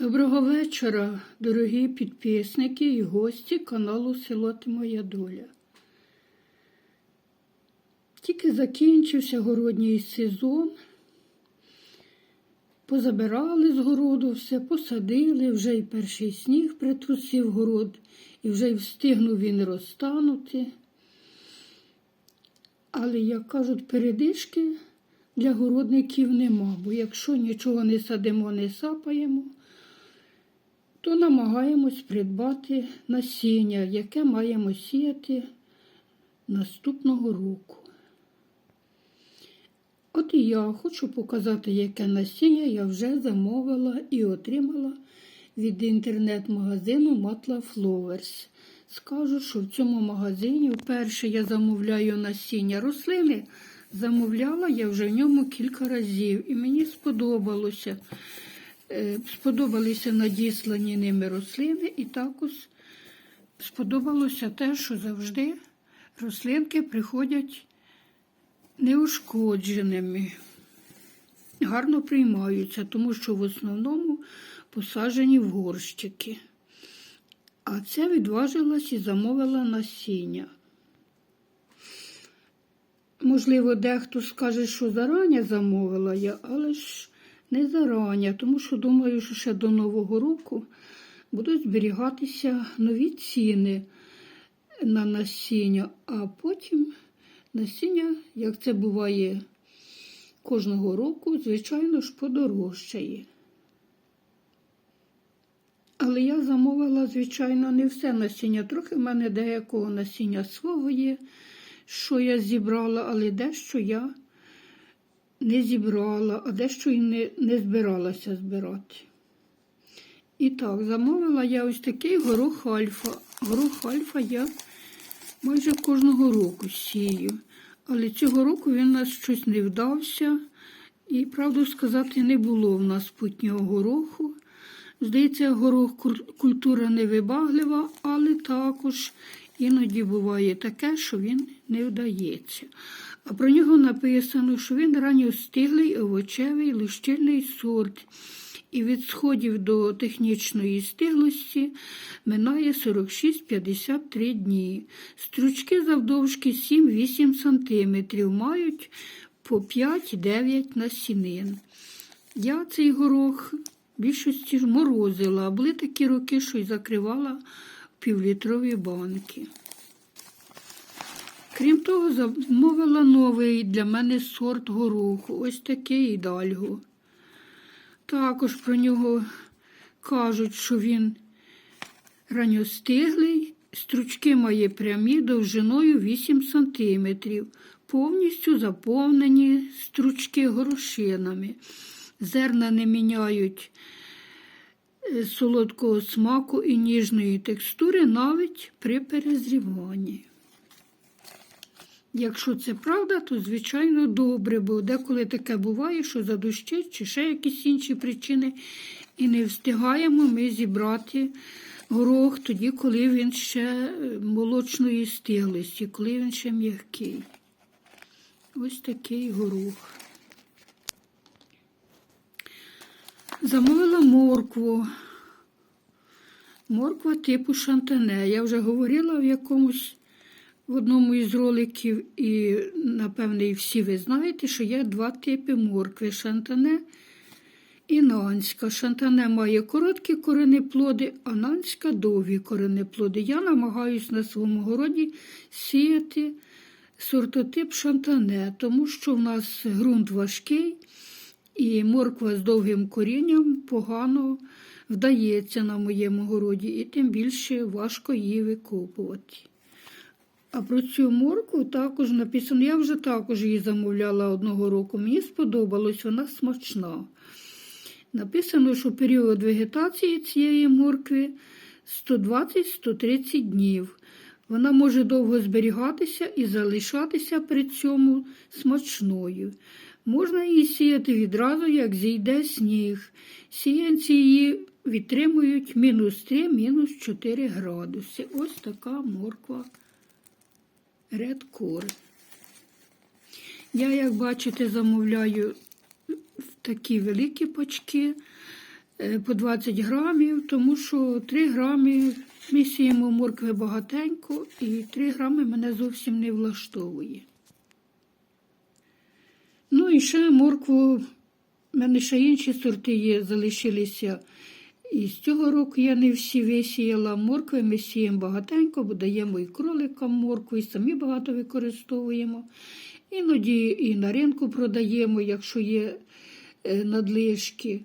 Доброго вечора, дорогі підписники і гості каналу Село Ти Моя Доля. Тільки закінчився городній сезон. Позабирали з городу все, посадили, вже й перший сніг притрусив город, і вже й встигнув він розтанути. Але, як кажуть, передишки для городників нема, бо якщо нічого не садимо, не сапаємо, то намагаємось придбати насіння, яке маємо сіяти наступного року. От і я хочу показати, яке насіння я вже замовила і отримала від інтернет-магазину Matla Flowers. Скажу, що в цьому магазині вперше я замовляю насіння рослини. Замовляла я вже в ньому кілька разів, і мені сподобалося. Е, Сподобалися надіслані ними рослини, і також сподобалося те, що завжди рослинки приходять неушкодженими, гарно приймаються, тому що в основному посаджені в горщики. А це відважилась і замовила насіння. Можливо, дехто скаже, що зарані замовила я, але ж не зарані, тому що думаю, що ще до Нового року будуть зберігатися нові ціни на насіння, а потім насіння, як це буває кожного року, звичайно ж, подорожчає. Але я замовила, звичайно, не все насіння. Трохи в мене деякого насіння свого є, що я зібрала, але дещо я не зібрала, а дещо і не, не збиралася збирати. І так, замовила я ось такий горох альфа. Горох альфа я майже кожного року сію. Але цього року він у нас щось не вдався. І, правду сказати, не було в нас путнього гороху. Здається, горох культура невибаглива, але також іноді буває таке, що він не вдається. А про нього написано, що він ранньостиглий овочевий лущильний сорт. І від сходів до технічної стиглості минає 46-53 дні. Стручки завдовжки 7-8 см, мають по 5-9 насінин. Я цей горох більшості ж морозила, були такі роки, що й закривала півлітрові банки. Крім того, замовила новий для мене сорт гороху, ось такий дальго. Також про нього кажуть, що він ранньостиглий, стручки має прямі довжиною 8 см, повністю заповнені стручки горошинами. Зерна не міняють е, солодкого смаку і ніжної текстури навіть при перезріванні. Якщо це правда, то звичайно добре, бо деколи таке буває, що задощить чи ще якісь інші причини, і не встигаємо ми зібрати горох тоді, коли він ще е, молочної стиглості, коли він ще м'який. Ось такий горох. Замовила моркву. Морква типу шантане. Я вже говорила в якомусь в одному із роликів, і, напевне, і всі ви знаєте, що є два типи моркви шантане і нанська. Шантане має короткі коренеплоди, а нанська довгі коренеплоди. Я намагаюся на своєму городі сіяти сортотип шантане, тому що в нас ґрунт важкий. І морква з довгим корінням погано вдається на моєму городі, і тим більше важко її викопувати. А про цю моркву також написано, я вже також її замовляла одного року. Мені сподобалось, вона смачна. Написано, що період вегетації цієї моркви 120-130 днів. Вона може довго зберігатися і залишатися при цьому смачною. Можна її сіяти відразу, як зійде сніг. Сіянці її відтримують мінус 3, мінус 4 градуси. Ось така морква редкор. Я, як бачите, замовляю такі великі пачки. е, по 20 грамів, тому що 3 грами ми сіємо моркви багатенько, і 3 грами мене зовсім не влаштовує. Ну і ще моркву, в мене ще інші сорти є, залишилися. І з цього року я не всі висіяла моркви, ми сіємо багатенько, бо даємо і кроликам моркву, і самі багато використовуємо. Іноді і на ринку продаємо, якщо є е, надлишки.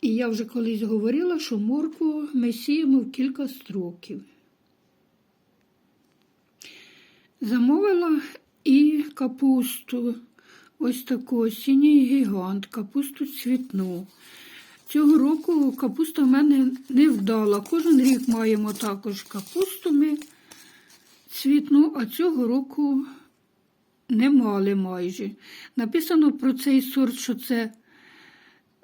І я вже колись говорила, що моркву ми сіємо в кілька строків. Замовила і капусту, ось таку осінній гігант, капусту цвітну. Цього року капуста в мене не вдала. Кожен рік маємо також капусту ми цвітну, а цього року не мали майже. Написано про цей сорт, що це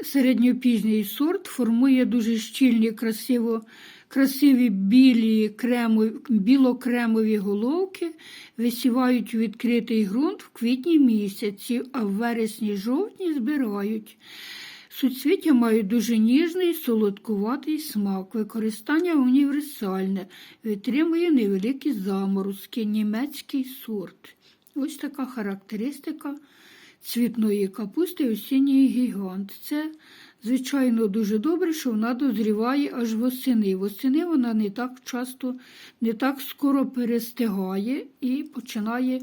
середньопізній сорт, формує дуже щільні, красиво, красиві білі крему, білокремові головки, висівають у відкритий ґрунт в квітні місяці, а в вересні-жовтні збирають. Суцвіття мають дуже ніжний, солодкуватий смак. Використання універсальне, витримує невеликі заморозки, німецький сорт. Ось така характеристика цвітної капусти осінній гігант. Це, звичайно, дуже добре, що вона дозріває аж восени. Восени вона не так часто, не так скоро перестигає і починає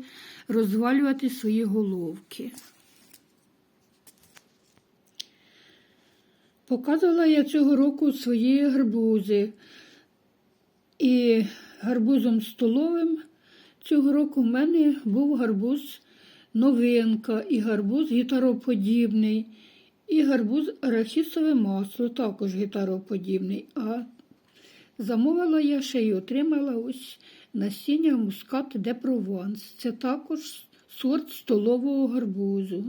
розвалювати свої головки. Показувала я цього року свої гарбузи. І гарбузом столовим цього року в мене був гарбуз новинка, і гарбуз гітароподібний, і гарбуз арахісове масло, також гітароподібний. А замовила я ще й отримала ось насіння мускат де прованс. Це також сорт столового гарбузу.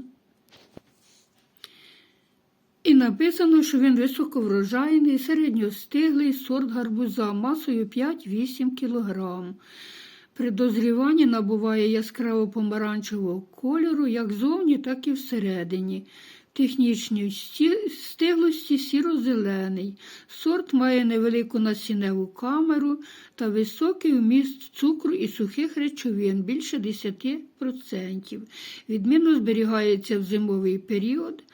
І написано, що він високоврожайний, середньостиглий сорт гарбуза масою 5-8 кг. При дозріванні набуває яскраво помаранчевого кольору як зовні, так і всередині. Технічній стиглості сіро-зелений. Сорт має невелику насінневу камеру та високий вміст цукру і сухих речовин більше 10%. Відмінно зберігається в зимовий період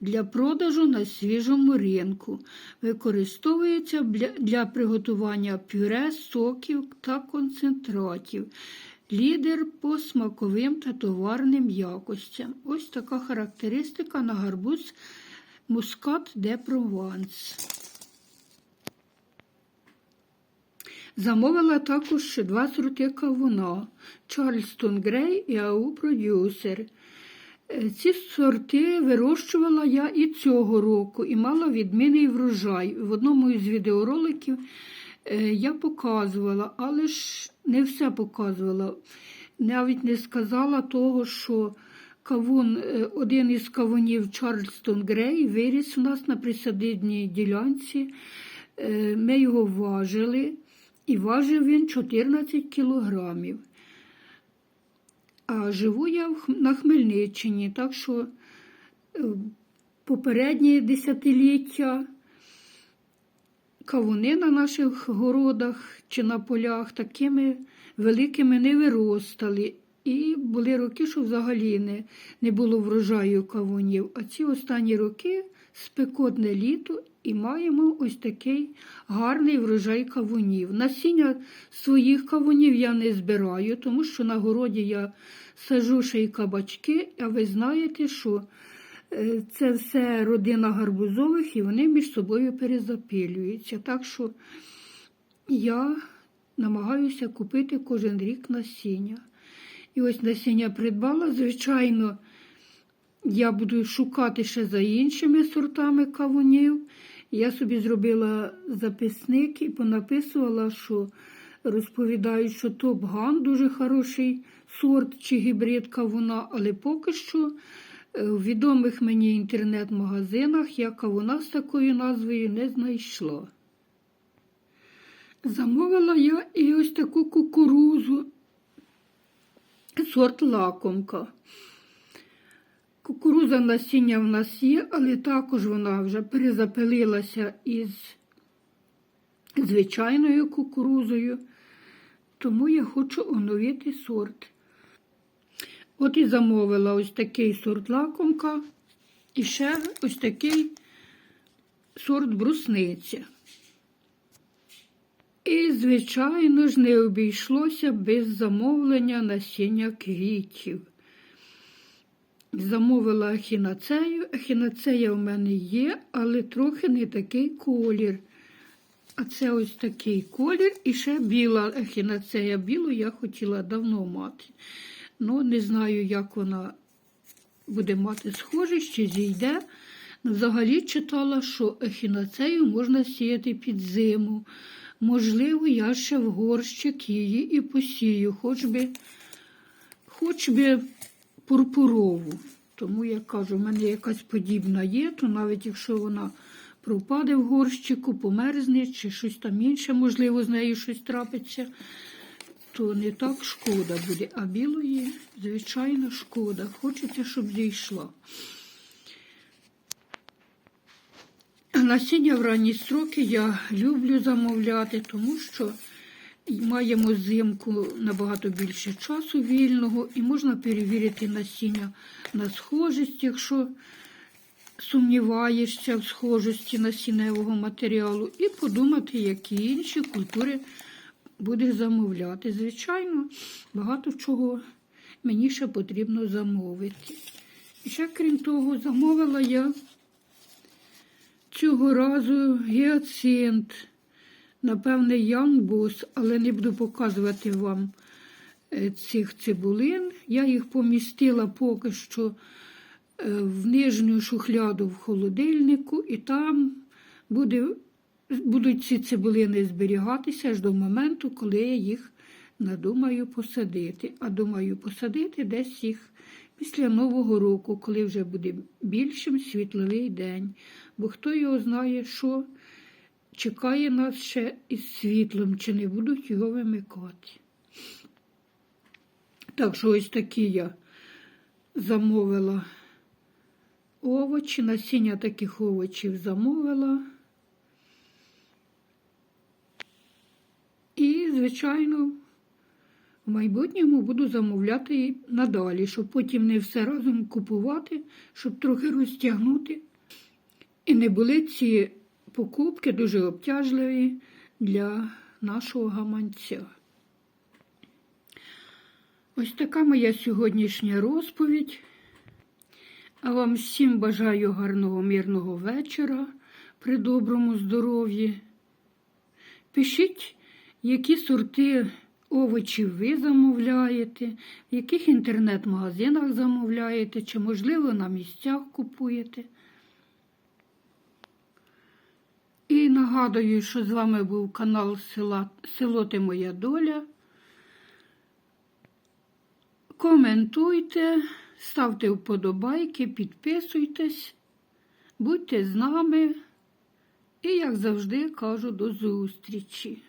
для продажу на свіжому ринку. Використовується для приготування пюре, соків та концентратів. Лідер по смаковим та товарним якостям. Ось така характеристика на гарбуз мускат де Прованс. Замовила також ще два сорти кавуна Чарльстон Грей і АУ Продюсер. Ці сорти вирощувала я і цього року і мала відмінний врожай. В одному із відеороликів я показувала, але ж не все показувала. Навіть не сказала того, що кавун, один із кавунів Чарльстон Грей виріс у нас на присадибній ділянці. Ми його важили, і важив він 14 кілограмів. А живу я на Хмельниччині, так що попередні десятиліття кавуни на наших городах чи на полях такими великими не виростали. І були роки, що взагалі не, не було врожаю кавунів. А ці останні роки спекотне літо і маємо ось такий гарний врожай кавунів. Насіння своїх кавунів я не збираю, тому що на городі я сажу ще й кабачки, а ви знаєте, що це все родина гарбузових і вони між собою перезапилюються. Так що я намагаюся купити кожен рік насіння. І ось насіння придбала, звичайно, я буду шукати ще за іншими сортами кавунів. Я собі зробила записник і понаписувала, що розповідають, що топ-ган дуже хороший сорт чи гібрид кавуна, але поки що в відомих мені інтернет-магазинах я кавуна з такою назвою не знайшла. Замовила я і ось таку кукурузу, сорт лакомка. Кукуруза насіння в нас є, але також вона вже перезапилилася із звичайною кукурузою, тому я хочу оновити сорт. От і замовила ось такий сорт лакомка і ще ось такий сорт брусниця. І, звичайно ж, не обійшлося без замовлення насіння квітів. Замовила ехінацею. Ехінацея у мене є, але трохи не такий колір. А це ось такий колір і ще біла ехінацея. Білу я хотіла давно мати. Ну, не знаю, як вона буде мати схожість, чи зійде. Ну, Взагалі читала, що ехінацею можна сіяти під зиму. Можливо, я ще в горщик її і посію, хоч би, хоч би пурпурову. Тому я кажу, в мене якась подібна є, то навіть якщо вона пропаде в горщику, померзне, чи щось там інше, можливо, з нею щось трапиться, то не так шкода буде. А білої, звичайно, шкода. Хочеться, щоб зійшла. Насіння в ранні строки я люблю замовляти, тому що маємо зимку набагато більше часу вільного і можна перевірити насіння на схожість, якщо сумніваєшся в схожості насінневого матеріалу, і подумати, які інші культури будеш замовляти. Звичайно, багато чого мені ще потрібно замовити. І ще, крім того, замовила я цього разу гіацинт, напевне, ямбус, але не буду показувати вам е, цих цибулин. Я їх помістила поки що е, в нижню шухляду в холодильнику, і там буде, будуть ці цибулини зберігатися аж до моменту, коли я їх надумаю посадити. А думаю посадити десь їх після Нового року, коли вже буде більшим світловий день. Бо хто його знає, що чекає нас ще із світлом, чи не будуть його вимикати. Так що ось такі я замовила овочі, насіння таких овочів замовила. І, звичайно, в майбутньому буду замовляти і надалі, щоб потім не все разом купувати, щоб трохи розтягнути. І не були ці покупки дуже обтяжливі для нашого гаманця. Ось така моя сьогоднішня розповідь. А вам всім бажаю гарного, мирного вечора при доброму здоров'ї. Пишіть, які сорти овочів ви замовляєте, в яких інтернет-магазинах замовляєте, чи, можливо, на місцях купуєте. І нагадую, що з вами був канал Села, Село Ти Моя Доля. Коментуйте, ставте вподобайки, підписуйтесь, будьте з нами. І, як завжди, кажу, до зустрічі.